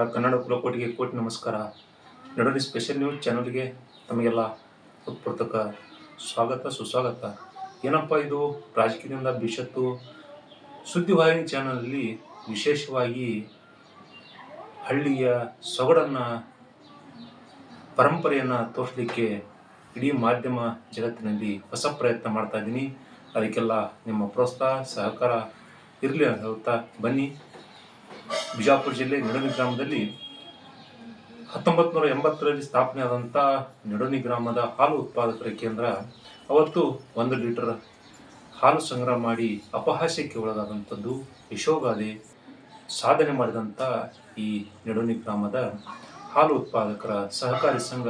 ನಮಸ್ಕಾರ. ಕನ್ನಡ ಕುಲಕೋಟಿಗೆ ಕೋಟಿ ನಮಸ್ಕಾರ. ನಡುವೆ ಸ್ಪೆಷಲ್ ನ್ಯೂಸ್ ಚಾನಲ್ಗೆ ತಮಗೆಲ್ಲ ಉತ್ಪೂರ್ತಕ ಸ್ವಾಗತ, ಸುಸ್ವಾಗತ. ಏನಪ್ಪ ಇದು? ರಾಜಕೀಯದಿಂದ ಬಿಷತ್ತು ಸುದ್ದಿವಾಹಿನಿ ಚಾನಲಲ್ಲಿ ವಿಶೇಷವಾಗಿ ಹಳ್ಳಿಯ ಸೊಗಡನ್ನು, ಪರಂಪರೆಯನ್ನು ತೋರಿಸಲಿಕ್ಕೆ ಇಡೀ ಮಾಧ್ಯಮ ಜಗತ್ತಿನಲ್ಲಿ ಹೊಸ ಪ್ರಯತ್ನ ಮಾಡ್ತಾ ಇದ್ದೀನಿ. ಅದಕ್ಕೆಲ್ಲ ನಿಮ್ಮ ಪ್ರೋತ್ಸಾಹ, ಸಹಕಾರ ಇರಲಿ ಅಂತ ಹೇಳ್ತಾ ಬನ್ನಿ. ಬಿಜಾಪುರ ಜಿಲ್ಲೆ ನಿಡೋನಿ ಗ್ರಾಮದಲ್ಲಿ ಹತ್ತೊಂಬತ್ತು ನೂರ ಎಂಬತ್ತರಲ್ಲಿ ಸ್ಥಾಪನೆ ಆದಂಥ ನಿಡೋನಿ ಗ್ರಾಮದ ಹಾಲು ಉತ್ಪಾದಕರ ಕೇಂದ್ರ. ಅವತ್ತು ಒಂದು ಲೀಟರ್ ಹಾಲು ಸಂಗ್ರಹ ಮಾಡಿ ಅಪಹಾಸ್ಯಕ್ಕೆ ಒಳಗಾದಂಥದ್ದು ಯಶೋಗಾದೆ ಸಾಧನೆ ಮಾಡಿದಂಥ ಈ ನಿಡೋನಿ ಗ್ರಾಮದ ಹಾಲು ಉತ್ಪಾದಕರ ಸಹಕಾರಿ ಸಂಘ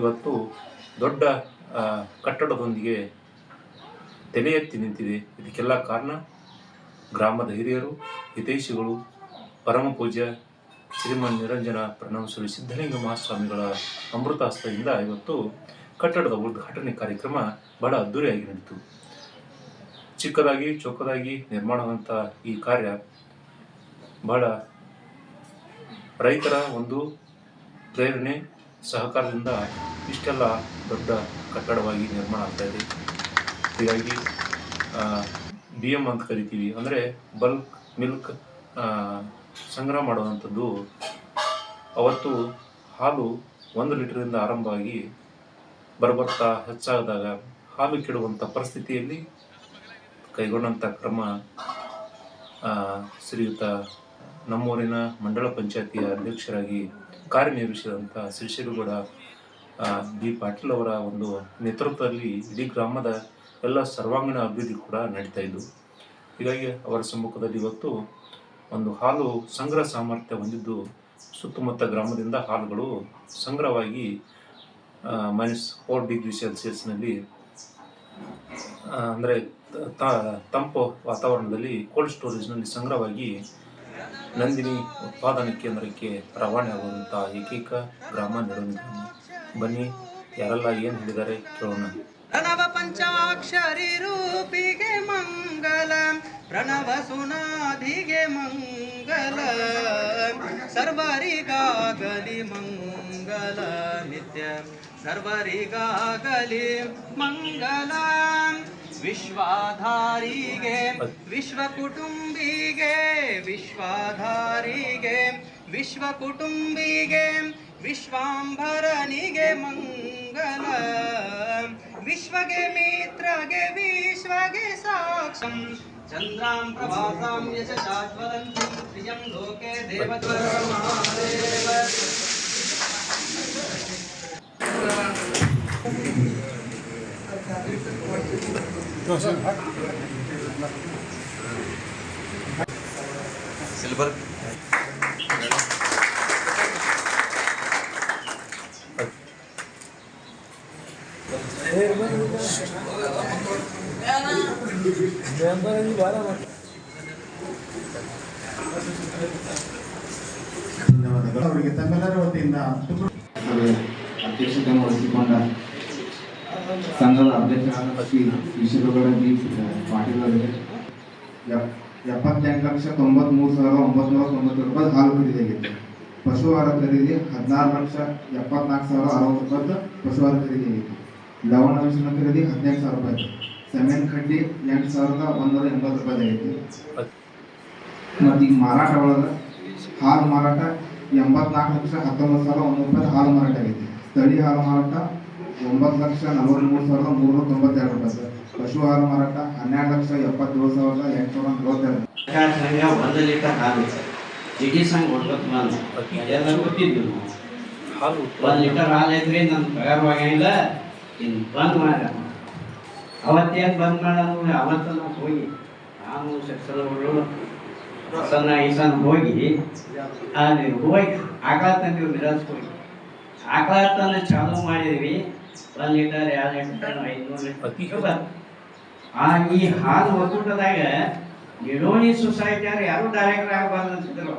ಇವತ್ತು ದೊಡ್ಡ ಕಟ್ಟಡದೊಂದಿಗೆ ತಲೆ ಎತ್ತಿ ನಿಂತಿದೆ. ಇದಕ್ಕೆಲ್ಲ ಕಾರಣ ಗ್ರಾಮದ ಹಿರಿಯರು, ಹಿತೈಷಿಗಳು ಪರಮ ಪೂಜ್ಯ ಶ್ರೀಮನ್ ನಿರಂಜನ ಪ್ರಣವ ಶ್ರೀ ಸಿದ್ಧಲಿಂಗ ಮಹಾಸ್ವಾಮಿಗಳ ಅಮೃತ ಹಸ್ತದಿಂದ ಇವತ್ತು ಕಟ್ಟಡದ ಉದ್ಘಾಟನೆ ಕಾರ್ಯಕ್ರಮ ಬಹಳ ಅದ್ದೂರಿಯಾಗಿ ನಡೆಯಿತು ಚಿಕ್ಕದಾಗಿ ಚೊಕ್ಕದಾಗಿ ನಿರ್ಮಾಣವಂಥ ಈ ಕಾರ್ಯ ಬಹಳ ರೈತರ ಒಂದು ಪ್ರೇರಣೆ, ಸಹಕಾರದಿಂದ ಇಷ್ಟೆಲ್ಲ ದೊಡ್ಡ ಕಟ್ಟಡವಾಗಿ ನಿರ್ಮಾಣ ಆಗ್ತಾ ಇದೆ. ಹೀಗಾಗಿ ಬಿ ಎಂ ಅಂತ ಕರಿತೀವಿ. ಅಂದರೆ ಬಲ್ಕ್ ಮಿಲ್ಕ್ ಸಂಗ್ರಹ ಮಾಡುವಂಥದ್ದು ಅವತ್ತು ಹಾಲು ಒಂದು ಲೀಟರಿಂದ ಆರಂಭವಾಗಿ ಬರಬರ್ತಾ ಹೆಚ್ಚಾದಾಗ ಹಾಲು ಕೆಡುವಂಥ ಪರಿಸ್ಥಿತಿಯಲ್ಲಿ ಕೈಗೊಂಡಂಥ ಕ್ರಮ ಶ್ರೀಯುತ ನಮ್ಮೂರಿನ ಮಂಡಳ ಪಂಚಾಯತಿಯ ಅಧ್ಯಕ್ಷರಾಗಿ ಕಾರ್ಯನಿರ್ವಹಿಸಿದಂಥ ಶ್ರೀಶೈಲಗೌಡ ಬಿ. ಪಾಟೀಲ್ ಅವರ ಒಂದು ನೇತೃತ್ವದಲ್ಲಿ ಇಡೀ ಗ್ರಾಮದ ಎಲ್ಲ ಸರ್ವಾಂಗೀಣ ಅಭಿವೃದ್ಧಿ ಕೂಡ ನಡೀತಾ ಇದ್ದವು ಹೀಗಾಗಿ ಅವರ ಸಮ್ಮುಖದಲ್ಲಿ ಇವತ್ತು ಒಂದು ಹಾಲು ಸಂಗ್ರಹ ಸಾಮರ್ಥ್ಯ ಹೊಂದಿದ್ದು ಸುತ್ತಮುತ್ತ ಗ್ರಾಮದಿಂದ ಹಾಲುಗಳು ಸಂಗ್ರಹವಾಗಿ ಮೈನಸ್ ಫೋರ್ ಡಿಗ್ರಿ ಸೆಲ್ಸಿಯಸ್ನಲ್ಲಿ ಅಂದರೆ ತಂಪು ವಾತಾವರಣದಲ್ಲಿ ಕೋಲ್ಡ್ ಸ್ಟೋರೇಜ್ನಲ್ಲಿ ಸಂಗ್ರಹವಾಗಿ ನಂದಿನಿ ಉತ್ಪಾದನಾ ಕೇಂದ್ರಕ್ಕೆ ರವಾನೆ ಆಗುವಂಥ ಏಕೈಕ ಗ್ರಾಮ ಗ್ರಾಮ ಬನ್ನಿ, ಯಾರೆಲ್ಲ ಏನು ಹೇಳಿದ್ದಾರೆ ಕೇಳೋಣ. ಪ್ರಣವ ಸುನಾದಿಗೆ ಮಂಗಲ, ಸರ್ವರಿಗಾಗಲಿ ಮಂಗಲ ನಿತ್ಯ, ಸರ್ವರಿಗಾಗಲಿ ಮಂಗಲ. ವಿಶ್ವಾಧಾರಿಗೆ ವಿಶ್ವ ಕುಟುಂಬಿಗೆ ವಿಶ್ವಾಧಾರಿಗೆ ವಿಶ್ವ ಕುಟುಂಬಿಗೆ ವಿಶ್ವಾಂಬರನಿಗೆ ಮಂಗಲ. ವಿಶ್ವಗೆ, ಮಿತ್ರಗೆ, ವಿಶ್ವಗೆ ಸಾಕ್ಷಂ. चन्द्रां प्रभासां यशशाज्वलन्तं प्रियं लोके देवद्वरमहादेव सिल्वर। ಮಹಾದೇವ ಸಿಲ್ವರ್ ಧನ್ಯವಾದಗಳು. ಅವರಿಗೆ ತಮ್ಮೆಲ್ಲರ ವತಿಯಿಂದ ಅಧ್ಯಕ್ಷತೆಯನ್ನು ಅಧ್ಯಕ್ಷತೆ ವಹಿಸಿಕೊಂಡ ಸಂಘದ ಅಧ್ಯಕ್ಷರಾದ ಶ್ರೀ ವಿಶ್ವಗೌಡ ಜಿ ಪಾಟೀಲ್ ಅವರಿಗೆ ಎಪ್ಪತ್ತೆಂಟು ಲಕ್ಷ ತೊಂಬತ್ಮೂರು ಸಾವಿರದ ಒಂಬತ್ನೂರ ತೊಂಬತ್ತು ರೂಪಾಯಿ ಹಾಲು ಖರೀದಿಯಾಗಿತ್ತು ಪಶು ಆಹಾರ ಖರೀದಿ ಹದಿನಾರು ಲಕ್ಷ ಎಪ್ಪತ್ನಾಲ್ಕು ಸಾವಿರದ ಅರವತ್ತು ರೂಪಾಯಿ ಪಶು ಆಹಾರ ಖರೀದಿಯಾಗಿತ್ತು ಲವಣ ಮಿಶ್ರಣ ಖರೀದಿ ಹದಿನೆಂಟು ಸಾವಿರ ರೂಪಾಯಿ. ಸೆಮೆನ್ ಕಡ್ಡಿ ಎಂಟು ಸಾವಿರದ ಒಂದೂರ ಎಂಬತ್ತು ರೂಪಾಯಿ ಐತಿ ಮತ್ತೆ ಈಗ ಮಾರಾಟ ಒಳಗ ಹಾಲು ಮಾರಾಟ ಎಂಬತ್ನಾಲ್ಕು ಲಕ್ಷ ಹತ್ತೊಂಬತ್ತು ಸಾವಿರದ ಒಂದು ರೂಪಾಯಿ ಹಾಲು ಮಾರಾಟ ಆಗೈತಿ. ಸ್ಥಳೀಯ ಹಾಲು ಮಾರಾಟ ಒಂಬತ್ತು ಲಕ್ಷ ನಲವತ್ತ್ಮೂರು ಸಾವಿರದ ಮೂರ್ನೂರ ತೊಂಬತ್ತೆರಡು ರೂಪಾಯಿ ಪಶು ಹಾಲು ಮಾರಾಟ ಹನ್ನೆರಡು ಲಕ್ಷ ಎಪ್ಪತ್ತೇಳು ಸಾವಿರದ ಎಂಟುನೂರ ನಲವತ್ತೆರಡು ಸರ್ಕಾರ ಸಂಘ ಒಂದು ಲೀಟರ್ ಹಾಲು ಜಿಗಿ ಸಂಘ ನಾನು ಗೊತ್ತಿದ್ದು. ಹಾಲು ಒಂದು ಲೀಟರ್ ಹಾಲು ಐತ್ರಿ ನನ್ನ ಪಗಾರವಾಗಿಲ್ಲ ಇನ್ನು ಬಂದ್ ಮಾಡ. ಅವತ್ತೇನು ಬಂದ್ ಮಾಡ ಅವತ್ತು ನಾವು ಹೋಗಿ. ನಾನು ಸೆಕ್ಸಲಗಳು ಸಣ್ಣ ಈಸನ್ ಹೋಗಿ ಅಲ್ಲಿ ಹೋಗಿ ಆಕಳ ತಂದಿವಿ ಮಿರಾಜ್ ಹೋಗಿ ಆಕಳ ತಂದು ಚಾಲು ಮಾಡಿದ್ವಿ. ಒಂದು ಲೀಟರ್ ಎರಡು ಲೀಟರ್ ಐದುನೂರು ಲೀಟರ್ ಆ ಈ ಹಾಲು ಒಕ್ಕೂಟದಾಗ ನಿಡೋಣಿ ಸೊಸೈಟಿ ಅವ್ರು ಯಾರು ಡೈರೆಕ್ಟರ್ ಆಗಬಾರ್ದು ಅಂತಿದ್ರು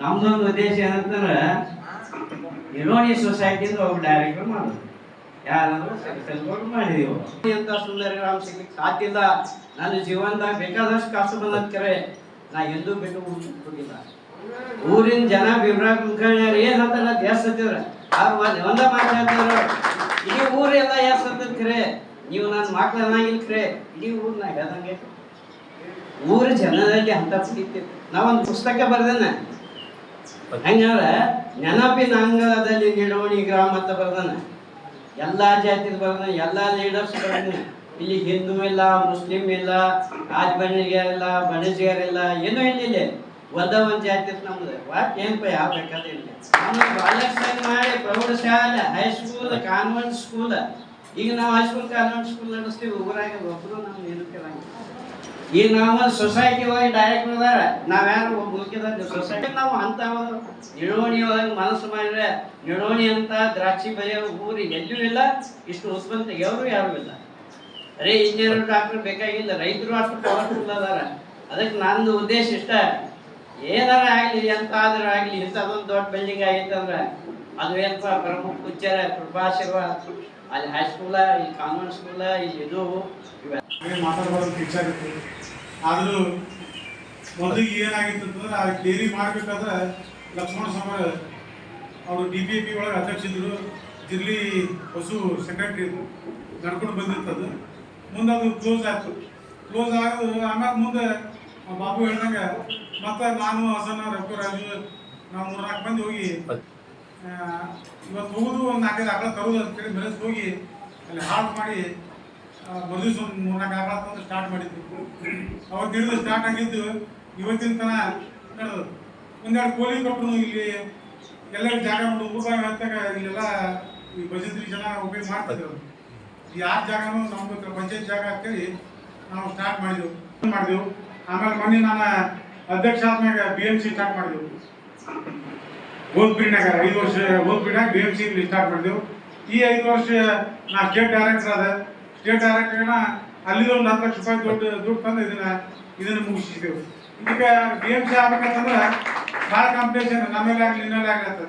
ನಮ್ದೊಂದು ಉದ್ದೇಶ ಏನಂತಂದ್ರೆ ನಿಡೋಣಿ ಸೊಸೈಟಿಯಿಂದ ಒಬ್ಬ ಡೈರೆಕ್ಟರ್ ಮಾಡೋದು. ಸೆಲ್ಫೋನ್ ಮಾಡಿದೀವಿ ಅಂತ ಸುಂದರ ಗ್ರಾಮ ಸಿಗ್ಲಿಕ್ಕೆ ಸಾಧ್ಯ ಇಲ್ಲ ನನ್ನ ಜೀವನದಾಗ ಬೇಕಾದಷ್ಟು ಕಾಸು ಬಂದದ್ ಕರೆ ನಾ ಎಂದೂ ಬಿಟ್ಟು ಹೋಗಿಲ್ಲ ಊರಿನ ಜನ ಬಿಬ್ರಾಕ್ ಮುಖಂಡ್ಯಾರ ಏನ್ ಹತ್ತಲ್ಲ ಎಸ್ ಹತ್ತಿದ್ರ ಅವ್ರು ಒಂದ್ ಒಂದ ಮಾತು ಹೇಳ್ತಿದ್ರು ಇಡೀ ಊರೆಲ್ಲ ಎಸ್ ಹತ್ತದ ಖರೆ ನೀವು ನನ್ನ ಅನ್ನಂಗಿಲ್ಲ ಖರೆ ಇಡೀ ಊರ್ನಾಗ ಹೇಳ್ದಂಗೆ ಊರ ಜನದಲ್ಲಿ ಅಂತ ಪ್ರೀತಿ ನಾವೊಂದು ಪುಸ್ತಕ ಬರ್ದೇನ ಹೆಂಗಾರ ನೆನಪಿನ ಅಂಗಳದಲ್ಲಿ ನಿಡವಣಿ ಗ್ರಾಮ ಅಂತ ಬರ್ದಾನ ಎಲ್ಲಾ ಜಾತಿ ಎಲ್ಲ ಲೀಡರ್ಸ್ ಇಲ್ಲಿ ಹಿಂದೂ ಇಲ್ಲ, ಮುಸ್ಲಿಂ ಇಲ್ಲ, ರಾಜಬಣ್ಣಿಗಾರಿಲ್ಲ, ಬಣಜಿಗಾರಿಲ್ಲ ಬಣಿಜ್ಗರ್ ಏನು ಇಲ್ಲ ಇಲ್ಲಿ ಒಂದ ಒಂದ್ ಜಾತಿ ನಮ್ದು ವಾಟ್ ಏನಪ್ಪ ಯಾವ ನಮ್ಮ ಬಾಲ್ಯಸ್ಥಾನ ಮಾಡಿ ಪ್ರೌಢಶಾಲೆ ಹೈಸ್ಕೂಲ್ ಕಾನ್ವೆಂಟ್ ಸ್ಕೂಲ್ ಈಗ ನಾವು ಹೈಸ್ಕೂಲ್ ಕಾನ್ವೆಂಟ್ ಸ್ಕೂಲ್ ನಡೆಸ್ತೀವಿ, ಊರಾಗ ಒಬ್ರು ನಮ್ಗೆ ಏನು ಈಗ ನಾವು ಸೊಸೈಟಿ ಒಳಗೆ ಡೈರೆಕ್ಟ್ ಅದಾರ ನಾವ್ಯಾರು ಮುಖ್ಯದ ಸೊಸೈಟಿ ನಾವು ಅಂತ ನಿಡೋಣಿ ಒಳಗೆ ಮನಸ್ಸು ಮಾಡಿದ್ರೆ ನಿಡೋಣಿ ಅಂತ ದ್ರಾಕ್ಷಿ ಬೆಳೆಯೋ ಊರಿ ಎಲ್ಲೂ ಇಲ್ಲ, ಇಷ್ಟು ಉತ್ಪನ್ನ ತೆಗೆಯವರು ಯಾರು ಇಲ್ಲ. ಅರೇ ಇಂಜಿನಿಯರ್ ಡಾಕ್ಟರ್ ಬೇಕಾಗಿಲ್ಲ, ರೈತರು ಅಷ್ಟು ಪವರ್ಫುಲ್ ಅದಾರ. ಅದಕ್ಕೆ ನಂದು ಉದ್ದೇಶ ಇಷ್ಟ. ಏನಾರ ಆಗಲಿ ಎಂತ ಆದ್ರೂ ಆಗ್ಲಿ, ಇಂಥದೊಂದು ದೊಡ್ಡ ಬಿಲ್ಡಿಂಗ್ ಆಗಿತ್ತು ಅಂದ್ರೆ ಅದು ಏನಪ್ಪ, ಪ್ರಮುಖ ಉಚ್ಚಾರ ಕೃಪಾಶೀರ್ವಾದ. ಅಲ್ಲಿ ಹೈಸ್ಕೂಲ ಇಲ್ಲಿ ಕಾನ್ವೆಂಟ್ ಸ್ಕೂಲ ಇಲ್ಲಿ ಇದು. ಮಾತಾಡ್ಬಾರ್ದು ಹೆಚ್ಚಾಗುತ್ತೆ. ಆದರೂ ಮೊದಲಿಗೆ ಏನಾಗಿತ್ತು ಅಂತಂದ್ರೆ, ಆ ಡೇರಿ ಮಾಡಬೇಕಾದ್ರೆ ಲಕ್ಷ್ಮಣ ಸ್ವಾಮಿ ಅವರು ಡಿ ಪಿ ಪಿ ಒಳಗೆ ಅಧ್ಯಕ್ಷರು ಜಿಲ್ಲಿ ಹೊಸು ಸೆಕ್ರೆಟ್ರಿ ನಡ್ಕೊಂಡು ಬಂದಿರ್ತದು ಮುಂದೆ ಅದು ಕ್ಲೋಸ್ ಆಯಿತು. ಕ್ಲೋಸ್ ಆಗೋದು ಆಮೇಲೆ ಮುಂದೆ ಬಾಬು ಹೇಳ್ದಂಗೆ, ಮತ್ತೆ ನಾನು, ಹಸನ ರಘುರಾಜು ನಾವು ಮೂರ್ನಾಲ್ಕು ಮಂದಿ ಹೋಗಿ ಇವತ್ತು ಹೋಗುದು ಒಂದು ನಾಲ್ಕೈದು ಆಕಳ ತರೋದು ಅಂತೇಳಿ ಮೆರೆಸ್ ಹೋಗಿ ಅಲ್ಲಿ ಹಾಲ್ಟ್ ಮಾಡಿ ಮದುವೆ ಒಂದು ಮೂರ್ನಾಲ್ಕು ಆಕಳ ಅಂತ ಸ್ಟಾರ್ಟ್ ಮಾಡಿದ್ವಿ ಅವತ್ತು ಹಿಡಿದು ಸ್ಟಾರ್ಟ್ ಆಗಿದ್ದು ಇವತ್ತಿನ ತನ ನಡೆದು ಒಂದೆರಡು ಕೋಳಿ ಕೊಟ್ಟರು ಇಲ್ಲಿ ಎಲ್ಲ ಜಾಗ ಉಂಟು ಊರಾಗ ಹತ್ತಾಗ ಇಲ್ಲೆಲ್ಲ ಈ ಬಜೆತ್ರಿ ಜನ ಉಪಯೋಗ ಮಾಡ್ತಿದ್ರು ಯಾರ ಜಾಗನೂ ನಮ್ಗೆ ಪಂಚಾಯತ್ ಜಾಗ ಅಂತೇಳಿ ನಾವು ಸ್ಟಾರ್ಟ್ ಮಾಡಿದೆವು. ಮಾಡಿದೆವು. ಆಮೇಲೆ ಮೊನ್ನೆ ನಾನು ಅಧ್ಯಕ್ಷ ಆದ್ಮ್ಯಾಗ ಬಿ ಎಂ ಸಿ ಸ್ಟಾರ್ಟ್ ಮಾಡಿದೆವು. ಹೋದ್ಬಿಡ್ನಾಗ ಐದು ವರ್ಷ ಹೋದ್ಬಿಡ್ನಾಗ ಬಿ ಎಂ ಸಿ ಸ್ಟಾರ್ಟ್ ಮಾಡಿದೆವು. ಈ ಐದು ವರ್ಷ ನಾ ಸ್ಟೇಟ್ ಡೈರೆಕ್ಟರ್ ಅದ ಸ್ಟೇಟ್ ಡೈರೆಕ್ಟರ್ನ ಅಲ್ಲಿ ಒಂದು ಹತ್ತು ಲಕ್ಷ ರೂಪಾಯಿ ದುಡ್ಡು ದುಡ್ಡು ತಂದು ಇದನ್ನ ಇದನ್ನ ಮುಗಿಸಿದೆವು. ಇದಕ್ಕೆ ಬಿ ಎಂ ಸಿ ಆಗ್ಬೇಕಂತಂದ್ರೆ ಭಾಳ ಕಾಂಪಿಟೇಷನ್ ನಮ್ಮೇಲೆ ಆಗಲಿ ಇನ್ನೆಲ್ಲ ಆಗ್ಲತ್ತದ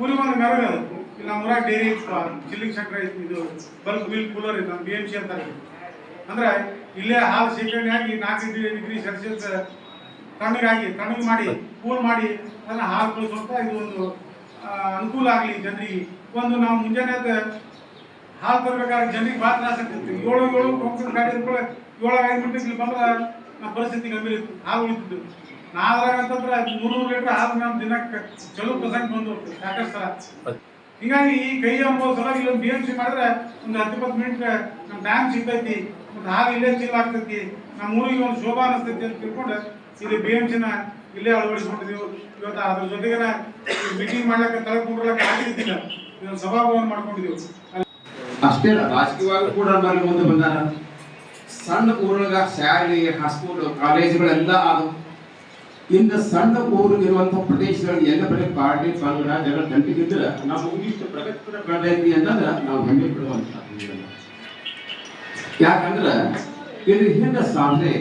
ಊರಿಗೆ ಒಂದು ಮೆರಗ ಅದು. ಇಲ್ಲಿ ನಮ್ಮ ಊರಾಗ ಡೈರಿ ಇತ್ತು ಚಿಲ್ಲಿಂಗ್ ಸಕ್ಕರೆ ಇತ್ತು ಇದು ಬಲ್ಕ್ ಮಿಲ್ ಕೂಲರ್ ಇತ್ತು ಬಿ ಗೇಮ್ ಸಿ ಅಂತ ಅಂದ್ರೆ ಇಲ್ಲೇ ಹಾಲು ಶೇಖರಣೆ ಆಗಿ ನಾಲ್ಕು ಡಿಗ್ರಿ ಸೆಲ್ಸಿಯಸ್ ತಣ್ಣಗಾಗಿ ತಣ್ಣಗೆ ಮಾಡಿ, ಕೂಲ್ ಮಾಡಿ, ಅದನ್ನ ಹಾಲು ಕಳಿಸುವಂತ ಇದು ಒಂದು ಅನುಕೂಲ ಆಗಲಿ ಜನರಿಗೆ. ಒಂದು ನಾವು ಮುಂಜಾನೆ ಹಾಲು ಬರ್ಬೇಕಾದ್ರೆ ಜನರಿಗೆ ಭಾಳ ತ್ರಾಸ ಆಗ್ತಿತ್ತು ಏಳು ಏಳು ಹೋಗ್ತಿದ್ದ ಗಾಡಿ ಅಂದ್ಕೊಳ್ಳಿ ಏಳು ಐದು ಇಲ್ಲಿ ಬಂದ್ರೆ ನಮ್ಮ ಪರಿಸ್ಥಿತಿ ಗಂಭೀರ ಇತ್ತು. ಹಾಲು ಉಳಿತಿದ್ದು ನಾವಾಗ ಅಂತಂದ್ರೆ ಮುನ್ನೂರು ಲೀಟರ್ ಹಾಲು ನಮ್ಮ ದಿನಕ್ಕೆ ಚಲೋ ಪ್ರಸಂಗ ಬಂದು ಸಾಕಷ್ಟು ಸಲ. ಹಿಂಗಾಗಿ ಈ ಕೈ ಅಂಬೋ ಸಲುವಾಗಿ ಇಲ್ಲೊಂದು ಬಿ ಎಂ ಸಿ ಮಾಡಿದ್ರೆ ಒಂದು ಹತ್ತು, ಇಪ್ಪತ್ತು ಮಿನಿಟ್ ನಮ್ಮ ಟೈಮ್ ಸಿಗ್ತೈತಿ ಮತ್ತು ಹಾಲು ಇಲ್ಲೇ ಚೀಲ ಆಗ್ತೈತಿ, ನಮ್ಮ ಊರಿಗೆ ಒಂದು ಶೋಭಾ ಅನಿಸ್ತೈತಿ ಅಂತ ತಿಳ್ಕೊಂಡು ಇಲ್ಲಿ ಬಿ ಎಂ ಸಿನ ಇಲ್ಲೇ ಅಳವಡಿಸ್ಕೊಂಡಿದ್ದೀವಿ ಇವತ್ತು ಅದ್ರ ಜೊತೆಗೆ ಮೀಟಿಂಗ್ ಮಾಡ್ಲಿಕ್ಕೆ ತಲೆ ಕುಂಡ್ರಲಕ್ಕೆ ಆಗಿದ್ದಿಲ್ಲ ಇದೊಂದು ಸಭಾಭವನ ಮಾಡ್ಕೊಂಡಿದ್ದೀವಿ ಅಷ್ಟೇ ರಾಜಕೀಯವಾಗಿ ಕೂಡ ನಮ್ಮಲ್ಲಿ ಮುಂದೆ ಬಂದಾರ ಸಣ್ಣ ಊರಿನ ಶಾಲೆ ಹಾಸ್ಪಿಟಲ್ ಕಾಲೇಜುಗಳೆಲ್ಲ ಆದವು ಇನ್ನು ಸಣ್ಣ ಊರಿಗಿರುವಂತ ಪ್ರದೇಶಗಳಿಗೆ ಎಲ್ಲ ಬರೀ ಪಾರ್ಟಿ, ಪಂಗಡ, ಜನ ಕಂಟಿಗಿದ್ರೆ ನಾವು ಇಷ್ಟು ಪ್ರಗತಿಪರ ಬೆಳೆದೈತಿ ಅಂತಂದ್ರೆ ನಾವು ಹೆಮ್ಮೆ ಪಡುವಂತ ಯಾಕಂದ್ರೆ ಇಲ್ಲಿ ಹಿಂದೆ ಸಾಧನೆ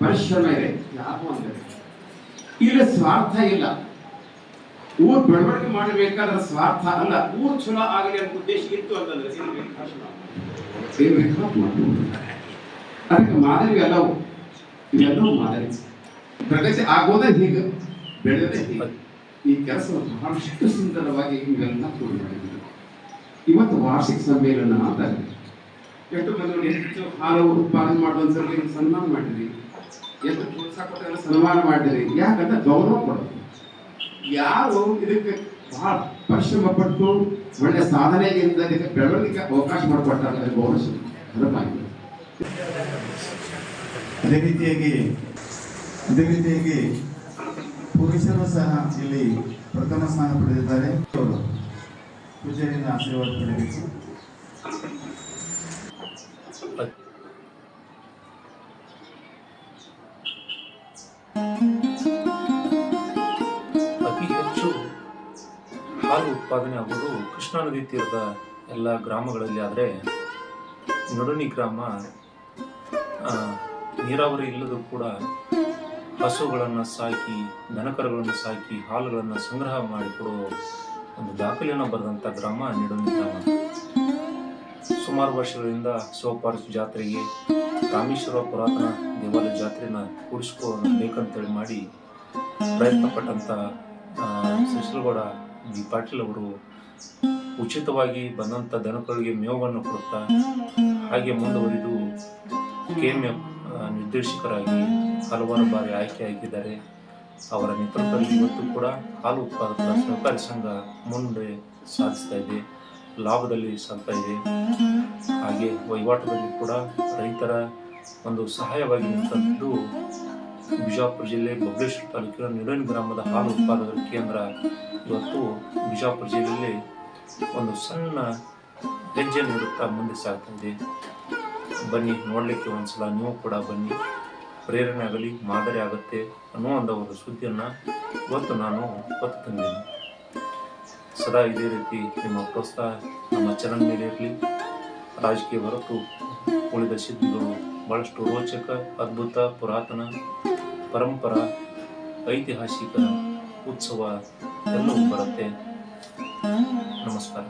ಪರಿಶ್ರಮ ಇದೆ. ಯಾರು ಅಂದ್ರೆ ಇಲ್ಲಿ, ಸ್ವಾರ್ಥ ಇಲ್ಲ. ಊರ್ ಬೆಳವಣಿಗೆ ಮಾಡಬೇಕಾದ ಸ್ವಾರ್ಥ ಅಲ್ಲ, ಊರ್ ಚಲೋ ಆಗಲಿ ಅಂತ ಉದ್ದೇಶ ಇತ್ತು ಅಂತಂದ್ರೆ. ಅದಕ್ಕೆ ಮಾದರಿ ಎಲ್ಲವೂ ಇದೆಲ್ಲವೂ ಮಾದರಿ. ಪ್ರಗತಿ ಆಗೋದೇ ಹೀಗೆ ಬೆಳೆದೇ ಹೀಗೆ. ಈ ಕೆಲಸ ಬಹಳಷ್ಟು ಸುಂದರವಾಗಿ ಇವೆಲ್ಲ ಪೂರ್ಣ ಮಾಡಿದ್ರು ಇವತ್ತು ವಾರ್ಷಿಕ ಸಮ್ಮೇಳನ ಆದಾಗ ಎಷ್ಟು ನೋಡಿ, ಹೆಚ್ಚು ಹಾಲು ಉತ್ಪಾದನೆ ಮಾಡುವಂತ ಸನ್ಮಾನ ಮಾಡಿರಿ ಎಷ್ಟು ಪ್ರೋತ್ಸಾಹ ಕೊಟ್ಟರೆ ಸನ್ಮಾನ ಮಾಡಿರಿ ಯಾಕಂದ್ರೆ ಗೌರವ ಕೊಡೋದು. ಯಾರು ಇದಕ್ಕೆ ಬಹಳ ಪರಿಶ್ರಮ ಪಟ್ಟು ಒಳ್ಳೆ ಸಾಧನೆಯಿಂದ ಇದಕ್ಕೆ ಬೆಳವಣಿಗೆ ಅವಕಾಶ ಮಾಡಿಕೊಟ್ಟಾರೆ ಗೌರವ ಧರ್ಮವಾಗಿದೆ ಅದೇ ರೀತಿಯಾಗಿ ಅದೇ ರೀತಿಯಾಗಿ ಪುರುಷರು ಸಹ ಇಲ್ಲಿ ಪ್ರಥಮ ಸ್ಥಾನ ಪಡೆದಿದ್ದಾರೆ. ಪೂಜೆಯಿಂದ ಆಶೀರ್ವಾದ ಪಡೆಯಬೇಕು ನದಿ ತೀರದ ಎಲ್ಲ ಗ್ರಾಮಗಳಲ್ಲಿ ಆದರೆ ನಡುನಿ ಗ್ರಾಮ ನೀರಾವರಿ ಇಲ್ಲದೂ ಕೂಡ ಹಸುಗಳನ್ನು ಸಾಕಿ, ದನಕರುಗಳನ್ನು ಸಾಕಿ, ಹಾಲುಗಳನ್ನು ಸಂಗ್ರಹ ಮಾಡಿಕೊಡುವ ಒಂದು ದಾಖಲೆಯನ್ನು ಬರೆದಂಥ ಗ್ರಾಮ ನಿಡುನಿ ಗ್ರಾಮ. ಸುಮಾರು ವರ್ಷಗಳಿಂದ ಸೋಪಾರ್ಸ್ ಜಾತ್ರೆಗೆ ರಾಮೇಶ್ವರ ಪುರಾತನ ದೇವಾಲಯ ಜಾತ್ರೆನ ಕೂಡಿಸ್ಕೋಬೇಕಂತೇಳಿ ಮಾಡಿ ಪ್ರಯತ್ನ ಪಟ್ಟಂಥ ಶಿಶುಗೌಡ ಬಿ ಪಾಟೀಲ್ ಅವರು ಉಚಿತವಾಗಿ ಬಂದಂಥ ದನಗಳಿಗೆ ಮೇವನ್ನು ಕೊಡುತ್ತಾ ಹಾಗೆ ಮುಂದುವರಿದು ಕೆ ನಿರ್ದೇಶಕರಾಗಿ ಹಲವಾರು ಬಾರಿ ಆಯ್ಕೆಯಾಗಿದ್ದಾರೆ. ಅವರ ನೇತೃತ್ವದಲ್ಲಿ ಇವತ್ತು ಕೂಡ ಹಾಲು ಉತ್ಪಾದಕ ಸಹಕಾರಿ ಸಂಘ ಮುಂದೆ ಸಾಧಿಸ್ತಾ ಇದೆ, ಲಾಭದಲ್ಲಿ ಸಾಗ್ತಾ ಇದೆ. ಹಾಗೆ ವಹಿವಾಟದಲ್ಲಿ ಕೂಡ ರೈತರ ಒಂದು ಸಹಾಯವಾಗಿ ನಿಂತದ್ದು ಬಿಜಾಪುರ ಜಿಲ್ಲೆ ಬಬಲೇಶ್ವರ ತಾಲೂಕಿನ ನಿಡೋಣಿ ಗ್ರಾಮದ ಹಾಲು ಉತ್ಪಾದಕರ ಕೇಂದ್ರ. ಇವತ್ತು ಬಿಜಾಪುರ ಜಿಲ್ಲೆಯಲ್ಲಿ ಒಂದು ಸಣ್ಣ ಹೆಜ್ಜೆ ನೀಡುತ್ತಾ ಮುಂದೆ ಸಾಗ್ತಾ ಬನ್ನಿ, ನೋಡಲಿಕ್ಕೆ ಒಂದ್ಸಲ ನೀವು ಕೂಡ ಬನ್ನಿ. ಪ್ರೇರಣೆ ಆಗಲಿ ಮಾದರಿ ಆಗುತ್ತೆ ಅನ್ನೋ ಒಂದು ಒಂದು ಸುದ್ದಿಯನ್ನು ಇವತ್ತು ನಾನು ಹೊತ್ತು ತಂದಿದ್ದೀನಿ. ಸದಾ ಇದೇ ರೀತಿ ನಿಮ್ಮ ಪ್ರೋತ್ಸಾಹ ನಮ್ಮ ಚಾನಲ್ ಮೇಲೆ ಇರಲಿ. ರಾಜಕೀಯ ಹೊರತು ಉಳಿದ ಸಿದ್ಧಿಗಳು ಬಹಳಷ್ಟು ರೋಚಕ, ಅದ್ಭುತ, ಪುರಾತನ, ಪರಂಪರಾ, ಐತಿಹಾಸಿಕ ಉತ್ಸವ ಎಲ್ಲವೂ ಬರುತ್ತೆ. নমস্কার।